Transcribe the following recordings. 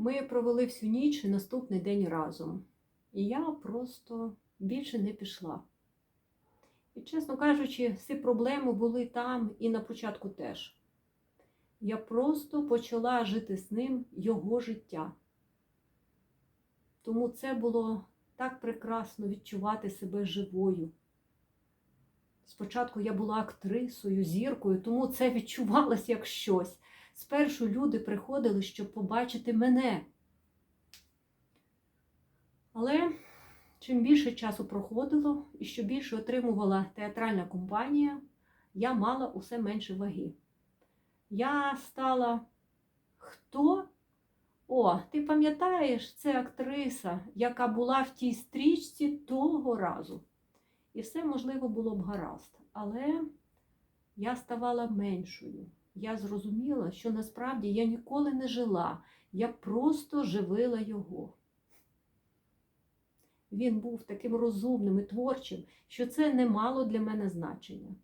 Ми провели всю ніч і наступний день разом. І я просто більше не пішла. І, чесно кажучи, всі проблеми були там і на початку теж. Я просто почала жити з ним його життя. Тому це було так прекрасно відчувати себе живою. Спочатку я була актрисою, зіркою, тому це відчувалось як щось. Спершу люди приходили, щоб побачити мене. Але чим більше часу проходило і що більше отримувала театральна компанія, я мала усе менше ваги. Я стала хто? О, ти пам'ятаєш, це актриса, яка була в тій стрічці того разу. І все можливо було б гаразд. Але я ставала меншою. Я зрозуміла, що насправді я ніколи не жила, я просто живила його. Він був таким розумним і творчим, що це не мало для мене значення.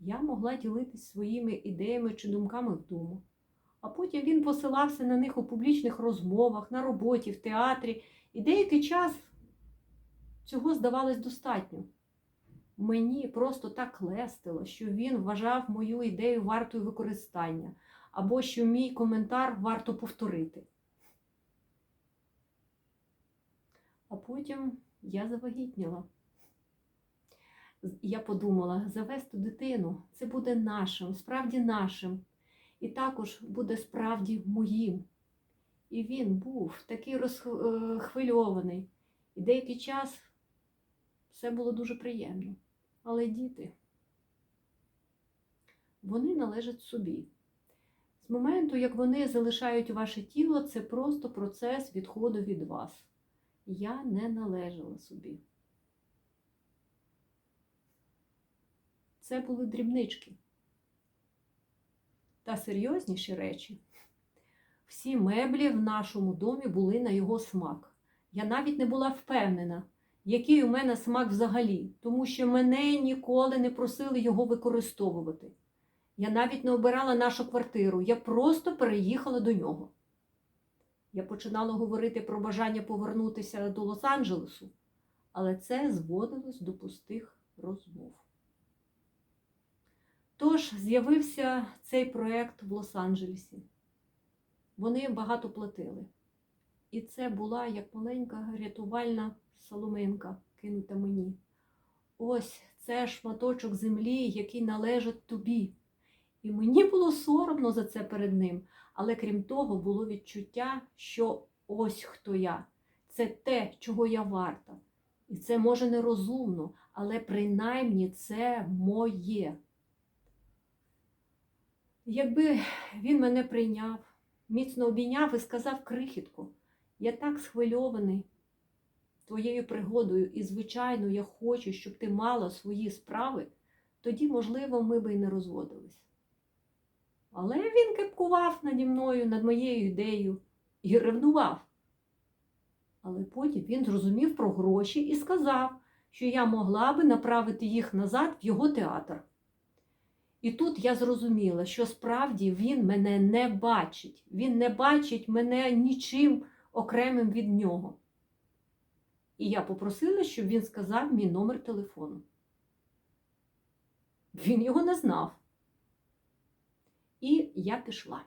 Я могла ділитись своїми ідеями чи думками вдома, а потім він посилався на них у публічних розмовах, на роботі, в театрі, і деякий час цього здавалось достатньо. Мені просто так лестило, що він вважав мою ідею вартою використання, або що мій коментар варто повторити. А потім я завагітніла. Я подумала, завести дитину це буде нашим, справді нашим, і також буде справді моїм. І він був такий розхвильований. І деякий час все було дуже приємно. Але діти, вони належать собі. З моменту, як вони залишають ваше тіло, це просто процес відходу від вас. Я не належала собі. Це були дрібнички. Та серйозніші речі. Всі меблі в нашому домі були на його смак. Я навіть не була впевнена, який у мене смак взагалі, тому що мене ніколи не просили його використовувати. Я навіть не обирала нашу квартиру, я просто переїхала до нього. Я починала говорити про бажання повернутися до Лос-Анджелесу, але це зводилось до пустих розмов. Тож з'явився цей проєкт в Лос-Анджелесі. Вони багато платили. І це була як маленька рятувальна соломинка, кинута мені. Ось це шматочок землі, який належить тобі. І мені було соромно за це перед ним. Але крім того, було відчуття, що ось хто я. Це те, чого я варта. І це може нерозумно, але принаймні це моє. Якби він мене прийняв, міцно обійняв і сказав крихітку, я так схвильований твоєю пригодою, і, звичайно, я хочу, щоб ти мала свої справи, тоді, можливо, ми би і не розводились. Але він кепкував наді мною, над моєю ідеєю і ревнував. Але потім він зрозумів про гроші і сказав, що я могла би направити їх назад в його театр. І тут я зрозуміла, що справді він мене не бачить. Він не бачить мене нічим окремим від нього. І я попросила, щоб він сказав мій номер телефону. Він його не знав. І я пішла.